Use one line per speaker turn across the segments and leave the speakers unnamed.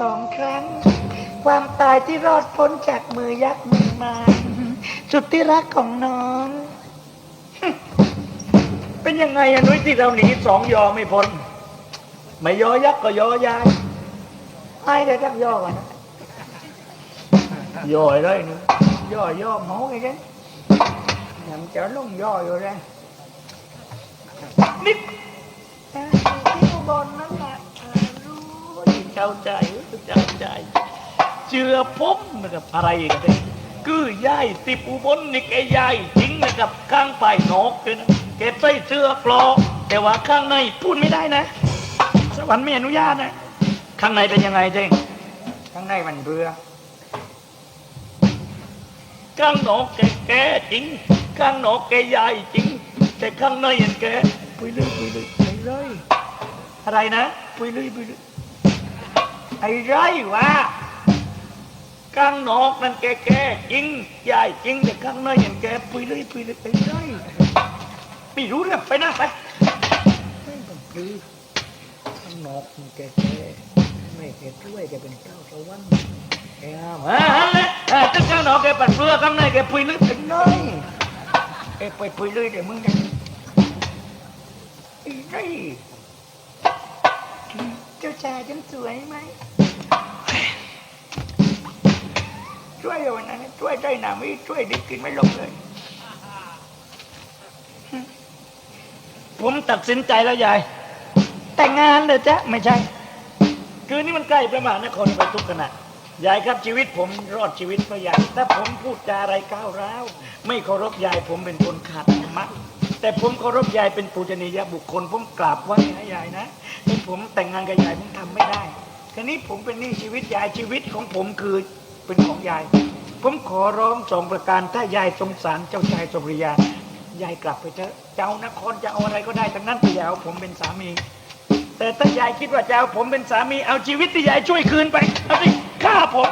สองครั้ง ความตายที่รอดพ้นจากมือยักษ์มือมารสุดที่รักของน้อง
เป็นยังไงอะนุ้ยที่เราหนีสองยอไม่พ้น ไม่ยอยักษ์ก็ยอยาย
ให้ได้ทักย่อก่อนนะ
ยอยเลยนุ้ย
ย่อย่อหมูไงกันยังจะลงย่ออยู่เลย
นิด
แต่ที่อุบลนั่นแหละ เข้า
ใจเข้าใจ เชื่อผมนะครับอะไรกันเนี่ยคือยายติปูบนนี่แกยายจริงนะครับข้างปลายนกเลยนะแกใส่เสื้อกลอกแต่ว่าข้างในพูดไม่ได้นะ สวรรค์ไม่อนุญาตนะ ข้างในเป็นยังไงเจ้ง
ข้างในมันเบื่อ
ข้างนอกแกแกจริง ข้างนอกแกใหญ่จริง แต่ข้างในยังแกปุยเลยปุยเลยไปเลยอะไรนะปุยเลยปุยเลย ไอ้ไรวะข้างนอกนั่นแกแกจริงใหญ่จริงแต่ข้างในยังแกปุยเลยปุยเลยไปเลยไม่รู้เรื่องไปนะไป
ไม่ต้องปลือข้างนอกมันแก่แก่ไม่แก่ช่วยแกเป็นเจ้าสวรรค์แกห้าม
อ่าฮันแหละอ่าถ้าข้างนอกแกปัดเปลือกข้างในแกปุยเลยไปเลย
เอ้ไปปุยเลยเดี๋ยวมึงจะไอ้ไรเจ้า ชายฉันสวยไหมช่วยอาวันนั้นช่วยได้หนาไม่ช่วยได้กินไม่ลงเลย
ผมตัดสินใจแล้วยาย
แต่งงานเลยจ๊ะไม่ใช่
คือนี่มันใกล้ประมาณนครไปทุกขณะยายครับชีวิตผมรอดชีวิตเพราะยายถ้าผมพูดจาอะไรก้าวร้าว ไม่เคารพยายผมเป็นคนขาดธรรมะ แต่ผมเคารพยายเป็นปูชนียบุคคล ผมกราบไหว้นะยายนะที่ผมแต่งงานกับยายผมทำไม่ได้ทีนี้ผมเป็นหนี้ชีวิตยายชีวิตของผมคือเป็นของยาย ผมขอร้องสองประการถ้ายายสงสารเจ้าชายสุริยายายกลับไปเถอะเจ้านครจะเอาอะไรก็ได้ทั้งนั้นแต่อย่าเอาผมเป็นสามี แต่ถ้ายายคิดว่าจะเอาผมเป็นสามีเอาชีวิตที่ยายช่วยคืนไปเอาสิฆ่าผม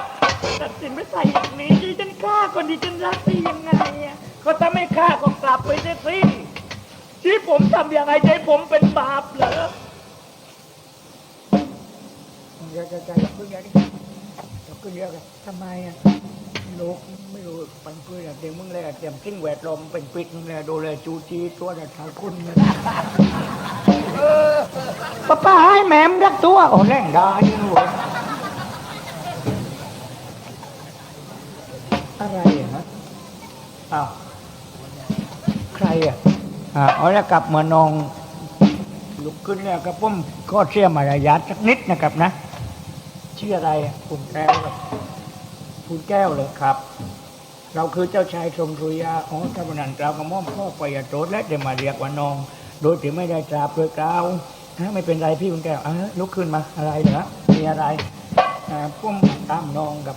ตัดสินไม่ใส่อย่างนี้ที่ฉันฆ่าคนที่ฉันรักได้ยังไงอะก็ถ้าไม่ฆ่าก็กลับไปเสียสิ ที่ผมทำยังไงใจผมเป็นบาปเหรอ
เดี๋ยวจะจะยกขึ้นเยอะดิยกขึ้นเยอะกันทำไมอะลูกไม่รู้ปันเพื่อนเดี๋ยวมึงเลยเตรียมกิ้งแหวดลมเป็นปิดมึงเลยดูเลยจูจีตัวจะทาคุณเลยป้าป้าให้แม่มรักตัวโอ้แรงได้ยังหวอะไรอะฮะอ้าวใครอะ อ่าเอาแล้วกลับมานองลุกขึ้นเนี่ยครับผมก็เชื่อมารยาทสักนิดนะครับนะชื่ออะไรคุณแก้วครับคุณแก้วเลยครับ เราคือเจ้าชายชมสุริยาอ๋อท่านพนันเรากระม่อมข้อปยโตและเดมาเรียกว่านอง โดยที่ไม่ได้ตราบโดยกล่าวนะไม่เป็นไรพี่คุณแก้วอะลุกขึ้นมาอะไรเหรอมีอะไรอ่าพุ่มตามนองกับ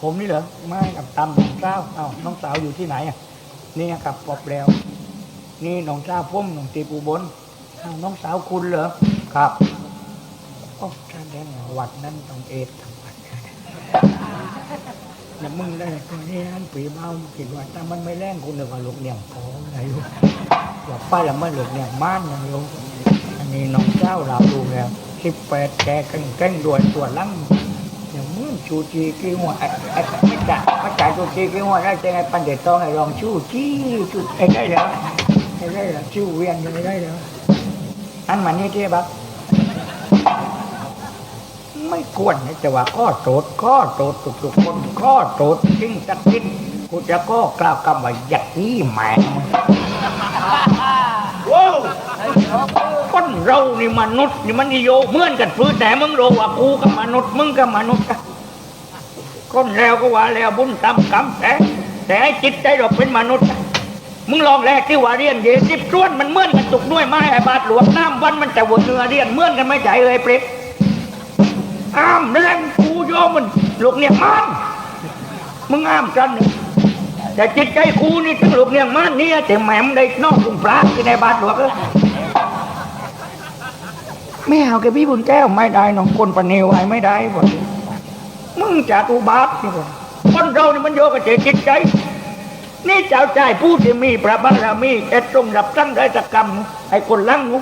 ผมนี่เหรอไม่กับตามน้องสาวเอ้าน้องสาวอยู่ที่ไหนอะนี่กับปอบแล้ว นี่น้องสาวพุ่มน้องตีปูบนอ้าวน้องสาวคุณเหรอครับโอ้ท่านแดงวัดนั้นต้องเอฟทั้งวัดอย่ามึงได้ตัวนี้นั่นปีเมาคิดว่าถ้ามันไม่แรงคุณเดี๋ยวว่าลูกเนี่ยงพออะไรลูกว่าป้าละมันลูกเนี่ยงม่านอย่างลูกอันนี้น้องเจ้าเราดูแล้วสิบแปดแกแกล้งแกล้งด้วยตัวลังอย่างมึงชูจีกี่หัวไอ้ไอ้ไม่จ่ายไม่จ่ายชูจีกี่หัวได้จะไงปันเด็ดต้องให้ลองชูจีชูไอ้ได้แล้ว ไอ้ได้แล้วชูเวียนยังไม่ได้แล้วอันมันนี่ที่บักไม่ควรนะจะว่าข้อโตดข้อโตดทุกๆคนข้อโตดจริงสักนิดกูจะก็กล่าวคำว่าอยากนี้แหมว้าวคนเรานี่มนุษย์นี่มันนิโยเหมือนกันพื้นแต่มึงรู้ว่ากูกับมนุษย์มึงกับมนุษย์กันคนแล้วก็ว่าแล้วบุญตามกรรมแต่แต่จิตใจเราเป็นมนุษย์ มึงลองแรกที่ว่าเรียนเยสิบส่วนมันเมื่อนกันตุกด้วยไม้ไอ้บาทหลวงน้ำวันมันแต่หัวเนื้อเรียนเมื่อนกันไม่ใจเลยเปรตอ้ามเรื่องกูโยมมันลูกเนี่ยมันมึงอ้ามกันแต่จิตใจกูนี่ทั้งลูกเนี่ยมันเนี่ยแต่แหม่มได้นอกกุมพระที่ในบาทหลวงเออไม่เอาแกพี่บุญแก้วไม่ได้น้องคนปะเนวไอ้ไม่ได้บ่มึงจะตูบาทนี่บ่คนเรานี่มันโยกับจิตใจ นี่เจ้าชายผู้ที่มีพระบารมีแต่ทรงรับสั่งได้ตกรรมให้คนลังนุ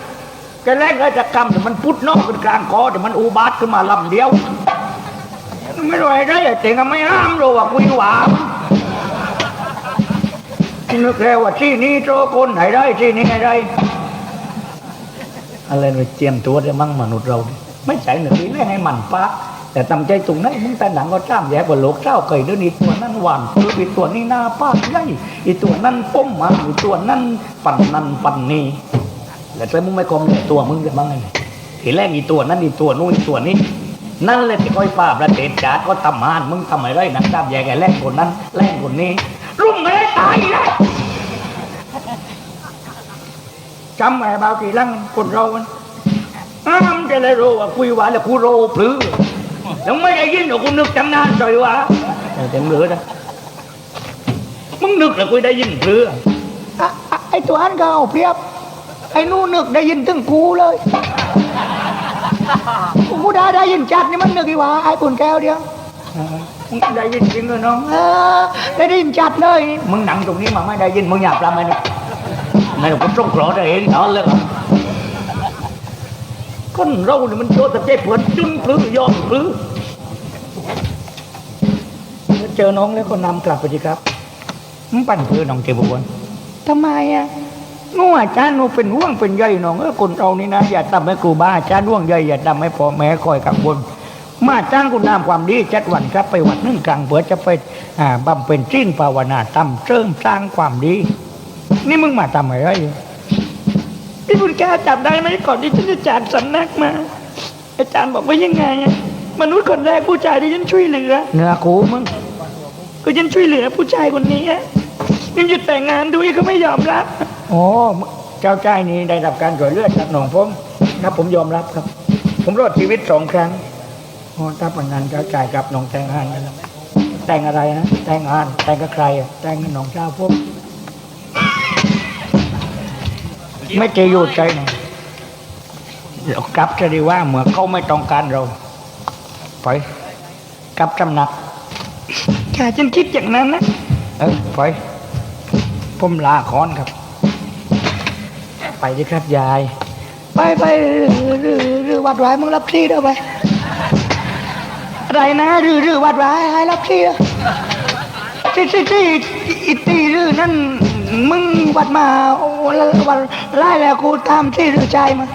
แกแรกเลยจะกำแต่มันพุดนอกเป็นกลางคอแต่มันอุบาทขึ้นมาลำเดียว ไม่รู้อะไรได้เจ๋งก็ไม่ห้ามหรอกว่าคุยหวานนึกแล้วว่าที่นี้โจคนไหนได้ที่นี้ไหนได้อะไรไปเจียมตัวได้มั่งมนุษย์เรา ไม่ใช่หนึ่งนี้ให้มันปัก แต่ตำใจตรงนั้นมึงแต่หนังก็จ้ามแย่กว่าโลกเจ้าเคยเดินอีตัวนั้นหวานคืออีตัวนี้หน้าปากใหญ่อีตัวนั้นป้มมาอีตัวนั้นปั่นนั่นปั่นนี่แล้วแต่มึงไม่คงเนี่ยตัวมึงจะมั่งไงทีแรกอีตัวนั้นอีตัวนู้นอีตัวนี้ นั่นเลยที่คอยป้าประเทศจาดก็ทำหานมึงทำอะไรหนังจ้ามแย่แกแรกคนนั้นแรกคนนี้รุ่งไม่ได้ตายแล้วจำไว้บ่างทีหลังคนเรามันอ้ามจะเลยรู้ว่าคุยหวานแล้วกูโรพลือ แล้วไม่ได้ยินหรอกกูนึกจำนานใจว่าเต็มเหลือนะมึงนึกแล้วกูได้ยินพลืออะอะไอตัวอันก็เอาเปรียบ ไอ้นู่นนึกได้ยินถึงกูเลยกูได้ได้ยินจัดนี่มันนึกอีหว่าไอ้ปุ่นแก้วเดียวมึงได้ยินจริงเหรอน้องเออได้ยินจัดเลย มึงหนังตรงนี้มาไม่ได้ยินมึงอยากทำไหมเนี่ยไม่ต้องกูต้องขอได้เห็นเอาเลยเหรอคนเราเนี่ยมันโยนแต่ใจเผื่อนจุนพลื้อยอมพลื้อ เจอน้องแล้วก็นำกลับไปสิครับมันปั่นเพื่อน้องเก็บบุญทำไมอะนู่อาจารย์นูเป็นห่วงเป็นใยน้องเออคนเรานี่นะอย่าทำให้ครูบาอาจารย์ห่วงใยอย่าทำให้พ่อแม่คอยกังวลมาจ้างคุณนามความดีจัดวันครับไปวัดนึ่งกลางเผื่อจะไปอ่าบำเพ็ญจิ้นภาวนาทำเสริมสร้างความดี นี่มึงมาทำอะไรพี่บุญแกจับได้ไหมก่อนที่ฉันจะจากสำนักมา อาจารย์บอกว่ายังไง มนุษย์คนแรกผู้ชายที่ฉันช่วยเหลือเนื้อคูมึง ก็ฉันช่วยเหลือผู้ชายคนนี้ยังจะแต่งงานด้วยก็ไม่ยอมรับ โอ้เจ้าชายนี้ได้รับการช่วยเหลือจากหนองผมครับผมยอมรับครับ ผมรอดชีวิตสองครั้งโอ้ถ้าเป็นนั้นเจ้าชายกับหนองแต่งงานกันแต่งอะไรนะแต่งงานแต่งกับใครแต่งกับหนองเจ้าพวกไม่จะอยู่ใจหนึ่งเรากลับจะดีว่าเหมื่อเขาไม่ต้องการเราไปกลับตำหนัก แค่ฉันคิดอย่างนั้นนะ เออไป ผมลาคอนครับ ไปดิครับยาย ไปไปหรือหรือวัดไว้มึงรับที่เด้อไปอะไรนะหรือหรือวัดไว้ให้รับที่เด้อที่ที่ที่อีตีหรือนั่นมึงวัดมาโอ้แล้ววันไล่แล้วกูตามที่หรือใจมา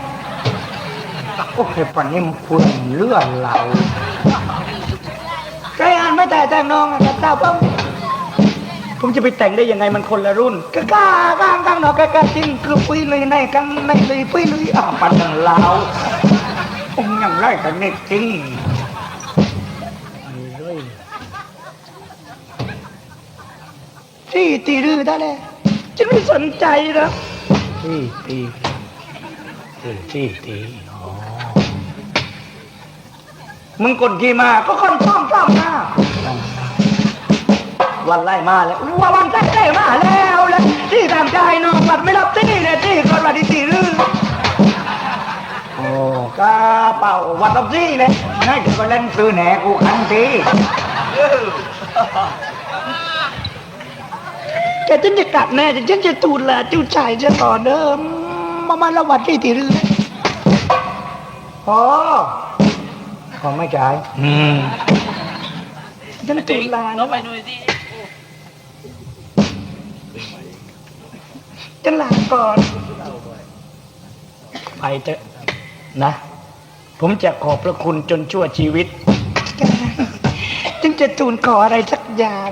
โอ้ยปันนี้มันพูดเลื่อนเราใครอ่าน ไม่แต่แต่งน้องอะแต่ตาผมผมจะไปแต่งได้ยังไงมันคนละรุ่นก็กล้าก้ากล้างนอกกล้ากล้าจริงคือปุ้ยเลยในกังในเลยปุ้ยเลยอะปันนั้นเราผมยังไล่กันนี่จริงเฮ้ยที่ตีรือได้เลยฉันไม่สนใจนะที่ตีที่ตี มึงคนที่มาก็คนต้อมต้อมมา วันไล่มาแล้วว่าวันไล่ไล่มาแล้วแล้วที่ตามใจน้องบัดไม่รับที่เนี่ยที่ก่อนวันที่ตีรือโอ้กาเป่าวันรับที่เลยนั่นก็เล่นซื้อแหนกูคันทีแกฉันจะกลับแน่แต่ฉันจะตูนละจูชายจะต่อเดิมประมาละวัดที่ตีรือพอ พอไม่จ่ายอืมฉันตูนลา
น้องไปดูสิ
ฉันลาก่อนไปเถอะนะ ผมจะขอบพระคุณจนชั่วชีวิต ฉันจะตูนขออะไรสักอย่าง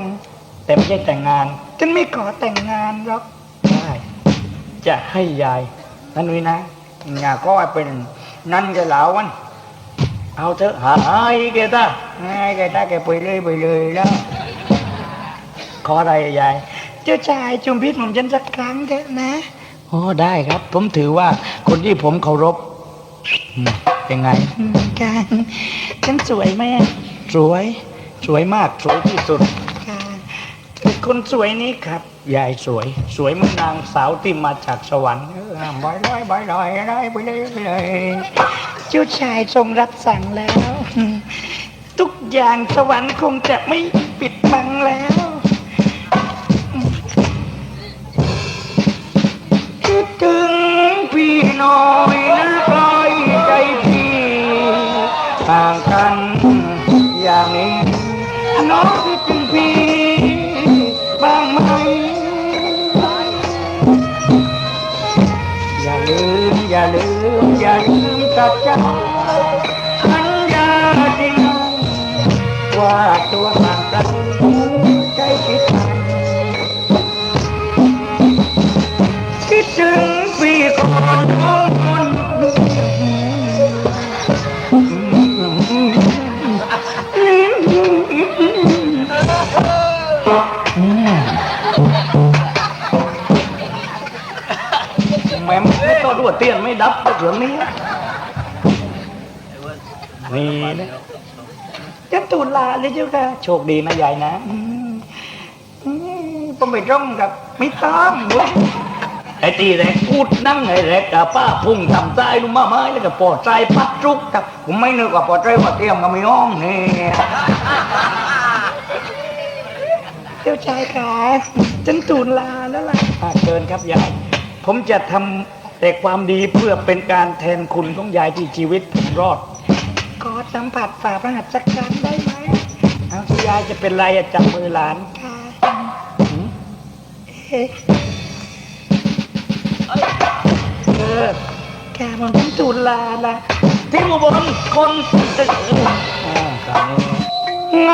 แต่ไม่ใช่แต่งงาน ฉันไม่ขอแต่งงานหรอกได้จะให้ยายนั่นวินะอยากก็เป็นนั่นแกเหลาวัน เอาเถอะหายแกตาหายแกตาแกไปเลยไปเลยแล้วขออะไรยายเจ้าชายจุมพิษผมฉันสักครั้งเถอะนะอ๋อได้ครับ ผมถือว่าคนที่ผมเคารพอืมเป็นไงกันฉันสวยไหมสวย สวยมากสวยที่สุดค่ะคนสวยนี้ครับยายสวย สวยเหมือนนางสาวที่มาจากสวรรค์เออบอยลอยบอยลอยลอยไปเลยไปเลย เจ้าชายทรงรับสั่งแล้ว ทุกอย่างสวรรค์คงจะไม่ปิดบังแล้ว คิดถึงพี่น้อยนะกลอยใจพี่ห่างกันอย่างนี้น้องคิดถึงพี่บ้างไหมอย่าลืมอย่าลืม สัจจาสัญญาจริงว่าตัวห่างกันใจคิดคิดถึงพี่ก่อนคนแม่ไม่ต้องรวดเตียนไม่ดับเรื่องนี้ นี่นะจันตูลาเลยเจ้าค่ะ โชคดีนะยายนะอืมอืมผมไม่ต้องกับ ไม่ต้องเว้ยไอ้ตีแรกพูดนั่งไอ้แรกกับป้าพุ่งทำใจลุงมาไม้แล้วก็ปอดใจปัดจุกกับผมไม่นึกว่าปอดใจว่าเตรียมกับไม่ห้องนี่เจ้าชายขาจันตูนลาแล้วล่ะเชิญครับยาย ผมจะทำแต่ความดีเพื่อเป็นการแทนคุณของยายที่ชีวิตผมรอด ขอสัมผัสฝ่าพระหัตถ์สักครั้งได้ไหมเอาที่ยายจะเป็นไรอะจับมือหลานค่ะหืมเอ๊ะเออแกมันเป็นตูนลาละที่อุบลคนเอออ่าครับ